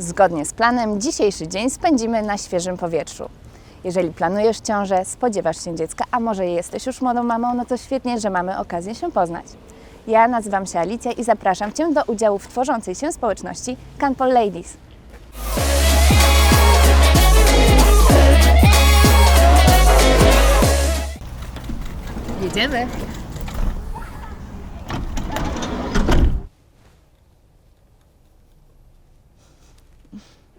Zgodnie z planem dzisiejszy dzień spędzimy na świeżym powietrzu. Jeżeli planujesz ciążę, spodziewasz się dziecka, a może jesteś już młodą mamą, no to świetnie, że mamy okazję się poznać. Ja nazywam się Alicja i zapraszam Cię do udziału w tworzącej się społeczności Canpol Ladies. Jedziemy!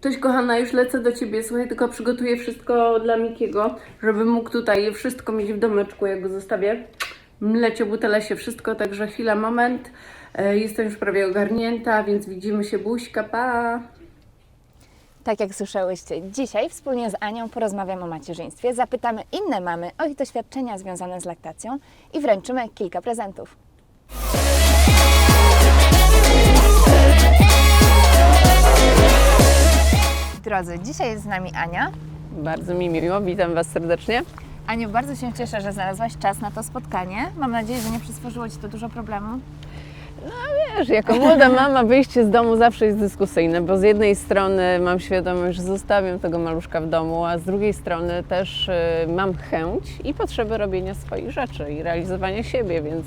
Cześć kochana, już lecę do ciebie. Słuchaj, tylko przygotuję wszystko dla Mikiego, żeby mógł tutaj wszystko mieć w domeczku, jak go zostawię. Mlecie, butelesie, wszystko, także chwila, moment. E, Jestem już prawie ogarnięta, więc widzimy się, buźka, pa! Tak jak słyszałyście, dzisiaj wspólnie z Anią porozmawiam o macierzyństwie, zapytamy inne mamy o ich doświadczenia związane z laktacją i wręczymy kilka prezentów. Drodzy, dzisiaj jest z nami Ania. Bardzo mi miło, witam Was serdecznie. Aniu, bardzo się cieszę, że znalazłaś czas na to spotkanie. Mam nadzieję, że nie przysłużyło Ci to dużo problemów. Wiesz, jako młoda mama wyjście z domu zawsze jest dyskusyjne, bo z jednej strony mam świadomość, że zostawiam tego maluszka w domu, a z drugiej strony też y, mam chęć i potrzebę robienia swoich rzeczy i realizowania siebie, więc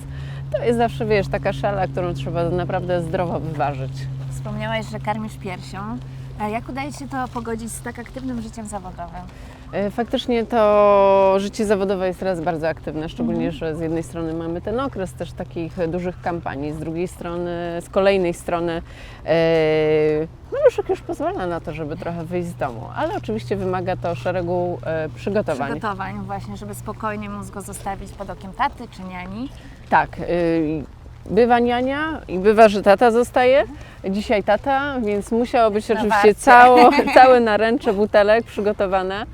to jest zawsze, wiesz, taka szala, którą trzeba naprawdę zdrowo wyważyć. Wspomniałaś, że karmisz piersią. A jak udaje się to pogodzić z tak aktywnym życiem zawodowym? E, Faktycznie to życie zawodowe jest teraz bardzo aktywne, szczególnie, że z jednej strony mamy ten okres też takich dużych kampanii, z drugiej strony, z kolejnej strony e, maluszek już pozwala na to, żeby trochę wyjść z domu, ale oczywiście wymaga to szeregu e, przygotowań. Przygotowań właśnie, żeby spokojnie móc go zostawić pod okiem taty czy niani. Tak, y, bywa niania i bywa, że tata zostaje. Dzisiaj tata, więc musiało być oczywiście cało, całe naręcze butelek przygotowane.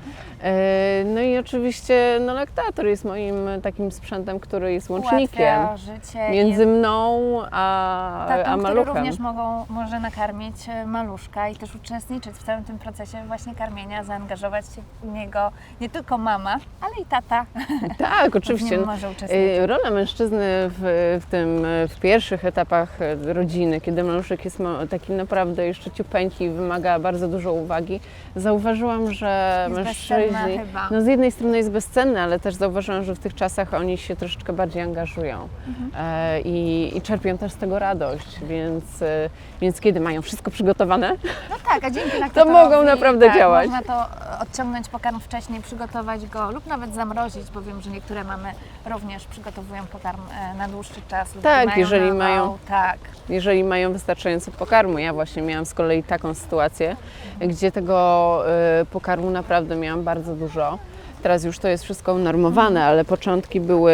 E, No i oczywiście no, laktator jest moim takim sprzętem, który jest łącznikiem Ułatwia życie. między mną a, tatą, a który maluchem. również mogą, może nakarmić e, maluszka i też uczestniczyć w całym tym procesie właśnie karmienia, zaangażować się w niego nie tylko mama, ale i tata. Tak, oczywiście. może uczestniczyć. Y, Rola mężczyzny w, w tym, w pierwszych etapach rodziny, kiedy maluszek jest taki naprawdę jeszcze ciupeńki i wymaga bardzo dużo uwagi, zauważyłam, że Jest bezcenna chyba. no z jednej strony jest bezcenny, ale też zauważyłam, że w tych czasach oni się troszeczkę bardziej angażują Mhm. e, i, i czerpią też z tego radość, więc, y, więc kiedy mają wszystko przygotowane, No tak, a dzięki laktatorowi, mogą naprawdę tak, działać. Można to e, odciągnąć pokarm wcześniej, przygotować go lub nawet zamrozić, bo wiem, że niektóre mamy również przygotowują pokarm e, na dłuższy czas. Tak, mają jeżeli nawał, mają- Tak, jeżeli mają wystarczająco pokarmu. Ja właśnie miałam z kolei taką sytuację, gdzie tego y, pokarmu naprawdę miałam bardzo dużo. Teraz już to jest wszystko unormowane, ale początki były,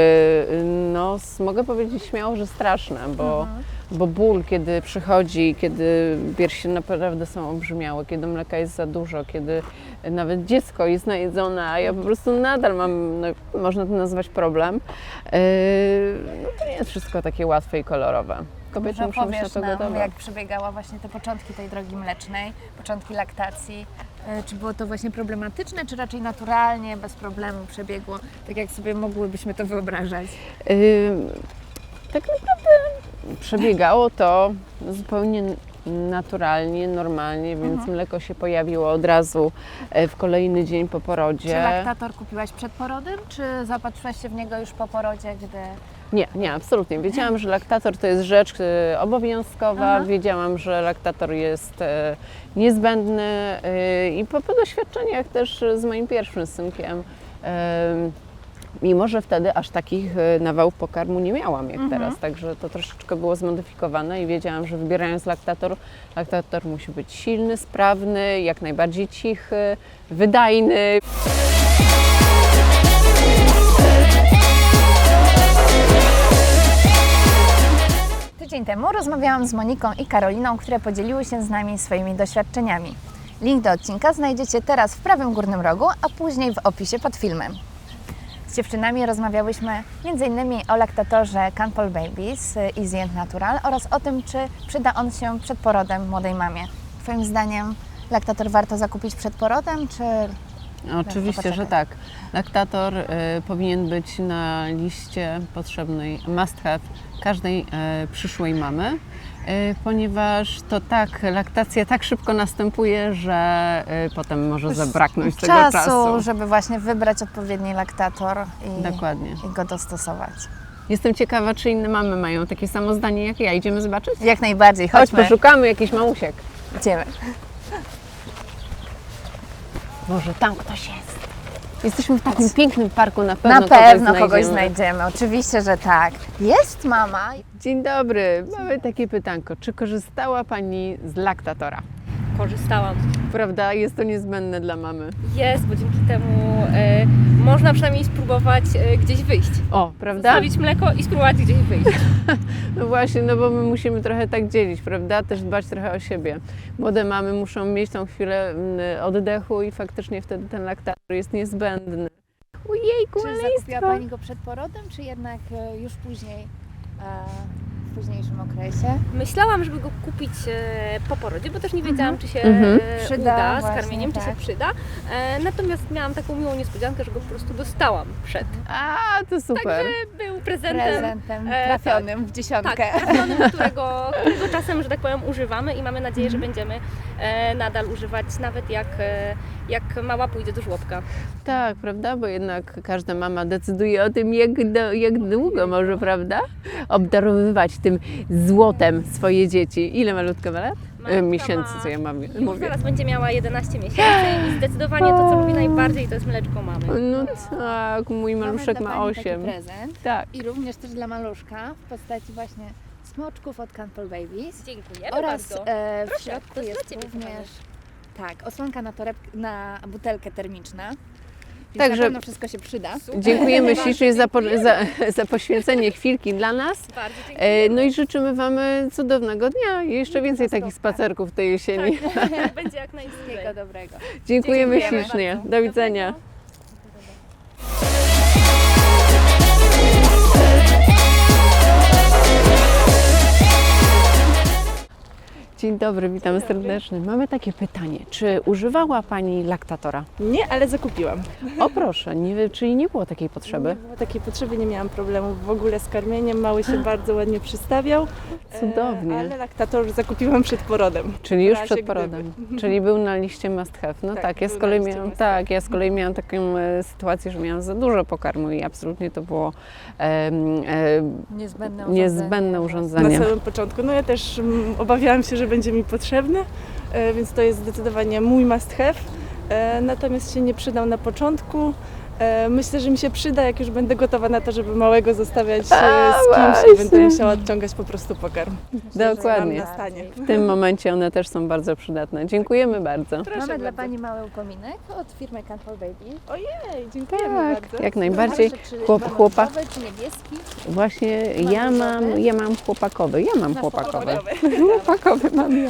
no mogę powiedzieć śmiało, że straszne, bo, bo ból, kiedy przychodzi, kiedy piersi naprawdę są olbrzymiałe, kiedy mleka jest za dużo, kiedy nawet dziecko jest najedzone, a ja po prostu nadal mam, no, można to nazwać problem, y, no to nie jest wszystko takie łatwe i kolorowe. Kobiety muszą być na powiesz to nam, gotowe. jak przebiegała właśnie te początki tej drogi mlecznej, początki laktacji. E, Czy było to właśnie problematyczne, czy raczej naturalnie, bez problemu przebiegło, tak jak sobie mogłybyśmy to wyobrażać? Ym, tak naprawdę przebiegało to zupełnie naturalnie, normalnie, więc Mhm. mleko się pojawiło od razu e, w kolejny dzień po Czy porodzie. laktator kupiłaś przed porodem, czy zapatrzyłaś się w niego już po porodzie, gdy... Nie, nie, absolutnie. Wiedziałam, że laktator to jest rzecz e, obowiązkowa, Aha. wiedziałam, że laktator jest e, niezbędny e, i po, po doświadczeniach też z moim pierwszym synkiem, mimo że wtedy aż takich nawałów pokarmu nie miałam jak Mhm. teraz, także to troszeczkę było zmodyfikowane i wiedziałam, że wybierając laktator, laktator musi być silny, sprawny, jak najbardziej cichy, wydajny. Temu rozmawiałam z Moniką i Karoliną, które podzieliły się z nami swoimi doświadczeniami. Link do odcinka znajdziecie teraz w prawym górnym rogu, a później w opisie pod filmem. Z dziewczynami rozmawiałyśmy m.in. o laktatorze Canpol Babies y, Easy and Natural oraz o tym, czy przyda on się przed porodem młodej mamie. Twoim zdaniem laktator warto zakupić przed porodem, czy Oczywiście, że tak. Laktator y, powinien być na liście potrzebnej must have każdej e, przyszłej mamy. Y, Ponieważ to tak, laktacja tak szybko następuje, że y, potem może zabraknąć tego czasu, czasu. żeby właśnie wybrać odpowiedni laktator i, Dokładnie. i go dostosować. Jestem ciekawa, czy inne mamy mają takie samo zdanie jak ja. Idziemy zobaczyć? Jak najbardziej, Chodź, chodźmy. poszukamy jakiś mamusiek. Idziemy. Może tam ktoś jest. Jesteśmy w takim pięknym parku, na pewno, Na pewno kogoś znajdziemy. znajdziemy, oczywiście, że tak. Jest mama. Dzień dobry, mamy takie pytanko. Czy korzystała Pani z laktatora? Korzystałam. Prawda, jest to niezbędne dla mamy. Jest, bo dzięki temu e, można przynajmniej spróbować e, gdzieś wyjść. O, prawda? Zostawić mleko i spróbować gdzieś wyjść. No właśnie, no bo my musimy trochę tak dzielić, prawda? Też dbać trochę o siebie. Młode mamy muszą mieć tą chwilę mm, oddechu i faktycznie wtedy ten laktator jest niezbędny. Ojejku, Czy ale zakupiła Pani go przed porodem, czy jednak e, już później, w późniejszym okresie? Myślałam, żeby go kupić e, po porodzie, bo też nie wiedziałam, czy się Mhm. e, Przyda uda z właśnie, karmieniem, czy tak. się przyda. E, natomiast miałam taką miłą niespodziankę, że go po prostu dostałam przed. A, to super. Był prezentem. Prezentem E, trafionym w dziesiątkę. Tak, trafionym, którego, którego czasem, że tak powiem, używamy i mamy nadzieję, że będziemy e, nadal używać, nawet jak, e, jak mała pójdzie do żłobka. Tak, prawda? Bo jednak każda mama decyduje o tym, jak, do, jak długo może, prawda? Obdarowywać tym złotem swoje dzieci. Ile malutka ma lat? Malutka E, Miesięcy, ma- co ja mam, Już mówię. zaraz będzie miała 11 miesięcy i zdecydowanie to, co lubi najbardziej, to jest mleczko mamy. No tak, mój maluszek Mamy ma pani taki 8. prezent Tak. i również też dla maluszka w postaci właśnie smoczków od Campbell Babies. Dziękuję Oraz bardzo. e, w Proszę, środku jest Ciebie, również tak, osłonka na, toreb, na butelkę termiczna. Więc Także- na pewno wszystko się przyda. Super. Dziękujemy Bardzo ślicznie za, po, za, za poświęcenie chwilki dla nas. Bardzo dziękuję. E, No i życzymy Wam cudownego dnia i jeszcze więcej takich spacerków tej jesieni. Tak, będzie jak. Wszystkiego dobrego. Dziękujemy Dziękujemy ślicznie. bardzo. Do widzenia. Dzień dobry, witamy serdecznie. Mamy takie pytanie. Czy używała Pani laktatora? Nie, ale zakupiłam. O proszę, nie, czyli nie było takiej potrzeby? Nie było takiej potrzeby, nie miałam problemów w ogóle z karmieniem. Mały się bardzo ładnie przystawiał. E, Cudownie. Ale laktator zakupiłam przed porodem. Czyli już przed porodem. gdyby. Czyli był na liście must have. No tak, Tak, ja z kolei na miałam, must have. tak, ja z kolei miałam taką e, sytuację, że miałam za dużo pokarmu i absolutnie to było em, e, Niezbędne niezbędne Na urządzenie. samym początku. No ja też mm, obawiałam się, że będzie mi potrzebny, e, więc to jest zdecydowanie mój must have. E, Natomiast się nie przydał na początku. E, Myślę, że mi się przyda, jak już będę gotowa na to, żeby małego zostawiać e, A, z kimś i będę musiała odciągać po prostu pokarm. Dokładnie. Na stanie. W tym momencie one też są bardzo przydatne. Dziękujemy bardzo. Proszę Mamy dla bardzo. Pani mały upominek od firmy Campbell Babies. Ojej, dziękujemy Tak, bardzo. jak najbardziej. Czy Chłop, chłopak. czy niebieski? Właśnie ja mam, ja mam chłopakowy. Ja mam chłopakowy. chłopakowy. Mam ja.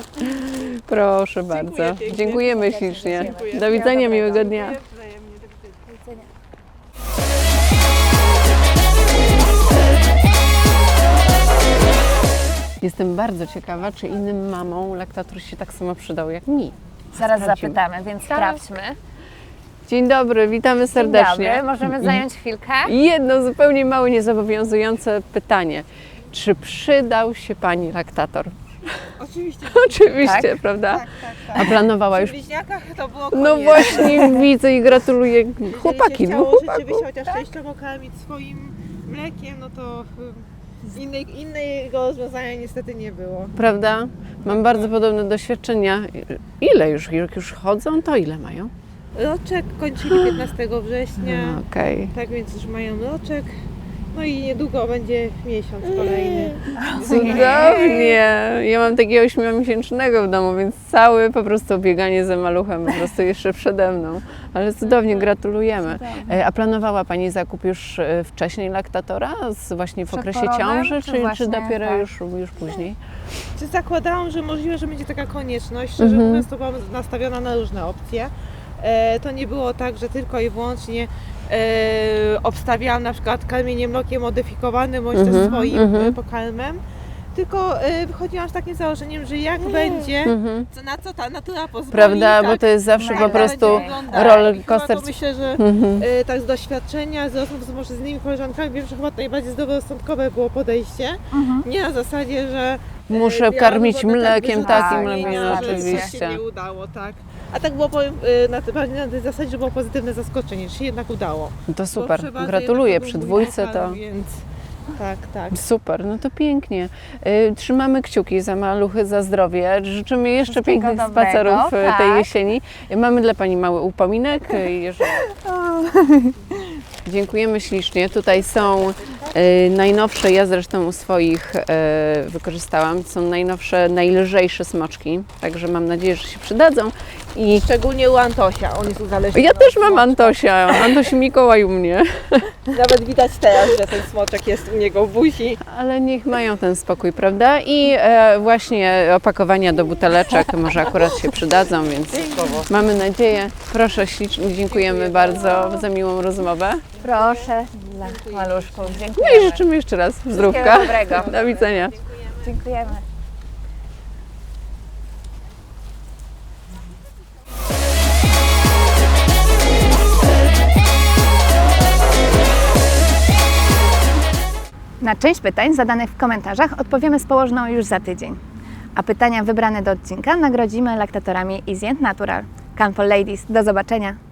Proszę bardzo. pięknie. Dziękujemy ślicznie. Dziękuję. Do widzenia, miłego Dziękuję. dnia. Jestem bardzo ciekawa, czy innym mamom laktator się tak samo przydał jak mi. Zaraz Sprawdzimy. zapytamy, więc sprawdźmy. Dzień dobry, witamy Dzień serdecznie. dobry, możemy zająć chwilkę? Jedno zupełnie małe, niezobowiązujące pytanie. Czy przydał się Pani laktator? Oczywiście. Oczywiście, Tak? prawda? Tak, tak, tak. A planowała już. bliźniakach to było koniec. No właśnie, widzę i gratuluję Jeżeli chłopaki. się No, chciało chłopaku. rzeczywiście chociaż częściowo karmić swoim mlekiem, no to innej, innego rozwiązania niestety nie było. Prawda? Mam bardzo podobne doświadczenia. Ile już, jak już chodzą, to ile mają? Roczek kończyli 15 września, Okej. tak więc już mają roczek. No i niedługo będzie miesiąc kolejny. Cudownie! Ja mam takiego ośmiomiesięcznego w domu, więc całe po prostu bieganie za maluchem po prostu jeszcze przede mną. Ale cudownie, gratulujemy. E, A planowała Pani zakup już e, wcześniej laktatora, z właśnie w Przed okresie porodem, ciąży, czy czy, czy właśnie, dopiero tak? już, już później? Czy zakładałam, że możliwe, że będzie taka konieczność. Szczerze Mhm. mówiąc, to byłam nastawiona na różne opcje. E, to nie było tak, że tylko i wyłącznie obstawiałam na przykład karmienie mlokiem modyfikowanym bądź Mhm, też swoim mhm. e, pokarmem. Tylko e, wychodziłam z takim założeniem, że jak będzie, Mhm. co, na co ta natura pozwoli. Prawda, tak, bo to jest zawsze tak po będzie prostu wyglądać. roller chyba coaster. to myślę, że Mhm. e, tak z doświadczenia, z rozmów z może z innymi koleżankami, wiem, że chyba najbardziej zdroworozsądkowe było podejście. Mhm. Nie na zasadzie, że muszę karmić tak mlekiem takim, mlekiem, ale oczywiście. się nie udało, tak. A tak było powiem, y, na, tej- na tej zasadzie, że było pozytywne zaskoczenie, że się jednak udało. To Bo super, gratuluję. Przy dwójce to Więc tak, tak. super, no to pięknie. Y, Trzymamy kciuki za maluchy, za zdrowie. Życzymy jeszcze Wszystkiego pięknych dobrego, spacerów y, tej tak. jesieni. Y, Mamy dla Pani mały upominek. Jeżeli... Dziękujemy ślicznie. Tutaj są y, najnowsze, ja zresztą u swoich y, wykorzystałam, są najnowsze, najlżejsze smoczki, także mam nadzieję, że się przydadzą. I Szczególnie u Antosia, on jest uzależniony. ja od też mam smoczka. Antosia, Antoś Mikołaj u mnie, Nawet widać teraz, że ten smoczek jest u niego w buzi. ale niech mają ten spokój, prawda? I e, właśnie opakowania do buteleczek może akurat się przydadzą, więc mamy nadzieję. Proszę ślicznie, dziękujemy bardzo za miłą rozmowę. Proszę dla maluszków. No i Dziękujemy. życzymy jeszcze raz zdrówka. dobrego. Do widzenia. Dziękujemy. Na część pytań zadanych w komentarzach odpowiemy z położną już za tydzień. A pytania wybrane do odcinka nagrodzimy laktatorami Easy Natural. Come for Ladies. Do zobaczenia.